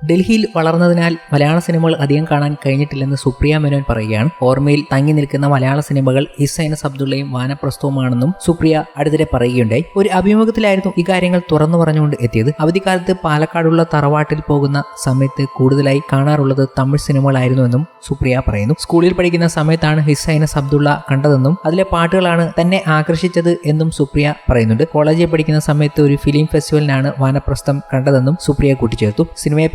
ഡൽഹിയിൽ വളർന്നതിനാൽ മലയാള സിനിമകൾ അധികം കാണാൻ കഴിഞ്ഞിട്ടില്ലെന്ന് സുപ്രിയ മേനോൻ പറയുകയാണ്. ഓർമ്മയിൽ തങ്ങി നിൽക്കുന്ന മലയാള സിനിമകൾ ഇസൈനസ് അബ്ദുള്ളയും വാനപ്രസ്ഥവുമാണെന്നും സുപ്രിയ അടുത്തിടെ പറയുകയുണ്ടായി. ഒരു അഭിമുഖത്തിലായിരുന്നു ഇക്കാര്യങ്ങൾ തുറന്നു പറഞ്ഞുകൊണ്ട് എത്തിയത്. അവധിക്കാലത്ത് പാലക്കാടുള്ള തറവാട്ടിൽ പോകുന്ന സമയത്ത് കൂടുതലായി കാണാറുള്ളത് തമിഴ് സിനിമകളായിരുന്നുവെന്നും സുപ്രിയ പറയുന്നു. സ്കൂളിൽ പഠിക്കുന്ന സമയത്താണ് ഹിസൈനസ് അബ്ദുള്ള കണ്ടതെന്നും അതിലെ പാട്ടുകളാണ് തന്നെ ആകർഷിച്ചത് എന്നും സുപ്രിയ പറയുന്നുണ്ട്. കോളേജിൽ പഠിക്കുന്ന സമയത്ത് ഒരു ഫിലിം ഫെസ്റ്റിവലിനാണ് വാനപ്രസ്ഥം കണ്ടതെന്നും സുപ്രിയ കൂട്ടിച്ചേർത്തു.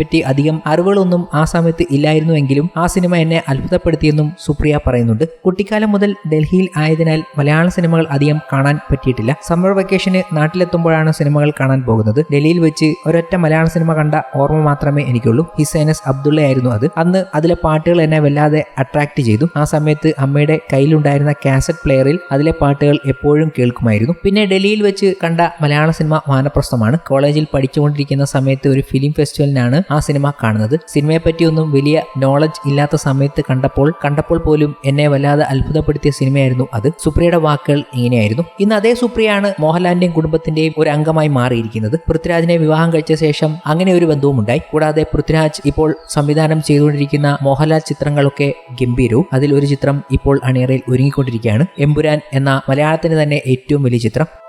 സിനിമയെപ്പറ്റി അധികം അറിവുകളൊന്നും ആ സമയത്ത് ഇല്ലായിരുന്നുവെങ്കിലും ആ സിനിമ എന്നെ അത്ഭുതപ്പെടുത്തിയെന്നും സുപ്രിയ പറയുന്നുണ്ട്. കുട്ടിക്കാലം മുതൽ ഡൽഹിയിൽ ആയതിനാൽ മലയാള സിനിമകൾ അധികം കാണാൻ പറ്റിയിട്ടില്ല. സമ്മർ വെക്കേഷന് നാട്ടിലെത്തുമ്പോഴാണ് സിനിമകൾ കാണാൻ പോകുന്നത്. ഡൽഹിയിൽ വെച്ച് ഒരൊറ്റ മലയാള സിനിമ കണ്ട ഓർമ്മ മാത്രമേ എനിക്കുള്ളൂ. ഹിസൈനസ് അബ്ദുള്ളയായിരുന്നു അത്. അന്ന് അതിലെ പാട്ടുകൾ എന്നെ വല്ലാതെ അട്രാക്ട് ചെയ്തു. ആ സമയത്ത് അമ്മയുടെ കയ്യിലുണ്ടായിരുന്ന കാസറ്റ് പ്ലെയറിൽ അതിലെ പാട്ടുകൾ എപ്പോഴും കേൾക്കുമായിരുന്നു. പിന്നെ ഡൽഹിയിൽ വെച്ച് കണ്ട മലയാള സിനിമ വാനപ്രസ്ഥമാണ്. കോളേജിൽ പഠിച്ചുകൊണ്ടിരിക്കുന്ന സമയത്ത് ഒരു ഫിലിം ഫെസ്റ്റിവലിനാണ് ആ സിനിമ കാണുന്നത്. സിനിമയെ പറ്റിയൊന്നും വലിയ നോളജ് ഇല്ലാത്ത സമയത്ത് കണ്ടപ്പോൾ കണ്ടപ്പോൾ പോലും എന്നെ വല്ലാതെ അത്ഭുതപ്പെടുത്തിയ സിനിമയായിരുന്നു അത്. സുപ്രിയയുടെ വാക്കുകൾ ഇങ്ങനെയായിരുന്നു. ഇന്ന് അതേ സുപ്രിയയാണ് മോഹൻലാലിന്റെയും കുടുംബത്തിന്റെയും ഒരു അംഗമായി മാറിയിരിക്കുന്നത്. പൃഥ്വിരാജിനെ വിവാഹം കഴിച്ച ശേഷം അങ്ങനെ ഒരു ബന്ധവും ഉണ്ടായി കൂടാതെ പൃഥ്വിരാജ് ഇപ്പോൾ സംവിധാനം ചെയ്തുകൊണ്ടിരിക്കുന്ന മോഹൻലാൽ ചിത്രങ്ങളൊക്കെ ഗംഭീരവും അതിൽ ഒരു ചിത്രം ഇപ്പോൾ അണിയറയിൽ ഒരുങ്ങിക്കൊണ്ടിരിക്കുകയാണ്. എമ്പുരാൻ എന്ന മലയാളത്തിന് തന്നെ ഏറ്റവും വലിയ ചിത്രം.